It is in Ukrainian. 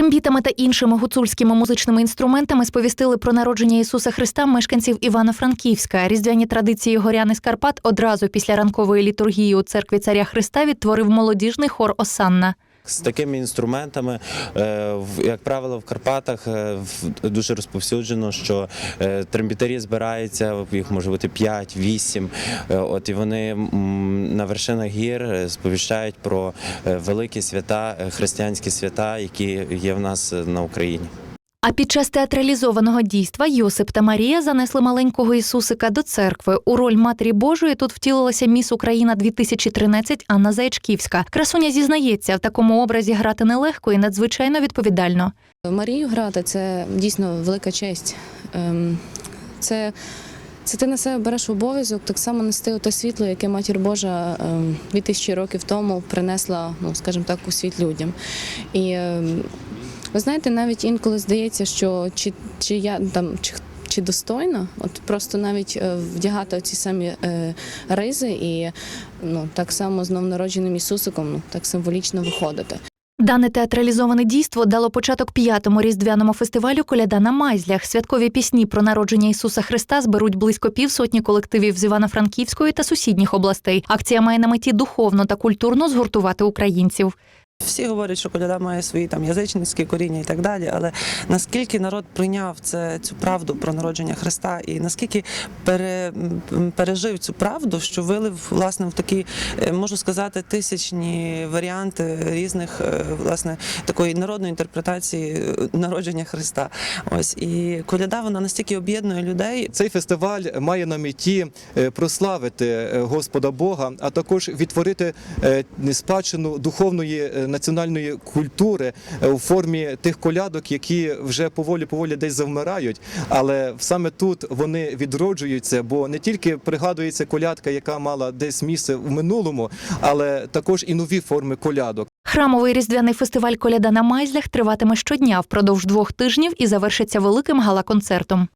Трембітами та іншими гуцульськими музичними інструментами сповістили про народження Ісуса Христа мешканців Івано-Франківська. Різдвяні традиції горяни з Карпат одразу після ранкової літургії у церкві царя Христа відтворив молодіжний хор Осанна. З такими інструментами, е, як правило, в Карпатах е, дуже розповсюджено, що е, трембітарі збираються, їх може бути 5-8, е, от і вони на вершинах гір сповіщають про великі свята, християнські свята, які є в нас на Україні. А під час театралізованого дійства Йосип та Марія занесли маленького Ісусика до церкви. У роль Матері Божої тут втілилася міс Україна 2013 Анна Заячківська. Красуня зізнається, в такому образі грати нелегко і надзвичайно відповідально. Марію грати це дійсно велика честь. Ем, Це, це ти на себе береш обов'язок так само нести те світло, яке матір Божа ем, 2000 років тому принесла, ну скажімо так, у світ людям. І ем, ви знаєте, навіть інколи здається, що чи, чи я там чи. Чи достойно, от просто навіть е, вдягати ці самі е, ризи і ну так само з новонародженим Ісусиком, ну так символічно виходити. Дане театралізоване дійство дало початок п'ятому різдвяному фестивалю Коляда на Майзлях. Святкові пісні про народження Ісуса Христа зберуть близько півсотні колективів з Івано-Франківської та сусідніх областей. Акція має на меті духовно та культурно згуртувати українців. Всі говорять, що коляда має свої там язичницькі коріння і так далі. Але наскільки народ прийняв це цю правду про народження Христа, і наскільки пере, пережив цю правду, що вилив власне в такі, е, можу сказати, тисячні варіанти різних е, власне такої народної інтерпретації е, народження Христа. Ось і коляда вона настільки об'єднує людей, Цей фестиваль має на меті прославити Господа Бога, а також відтворити спадщину духовної національної культури е, у формі тих колядок, які вже поволі поволі десь завмирають. Але саме тут вони відроджуються, бо не тільки пригадується колядка, яка мала десь місце в минулому, але також і нові форми колядок. Храмовий різдвяний фестиваль Коляда на Майзлях триватиме щодня впродовж двох тижнів і завершиться великим гала-концертом.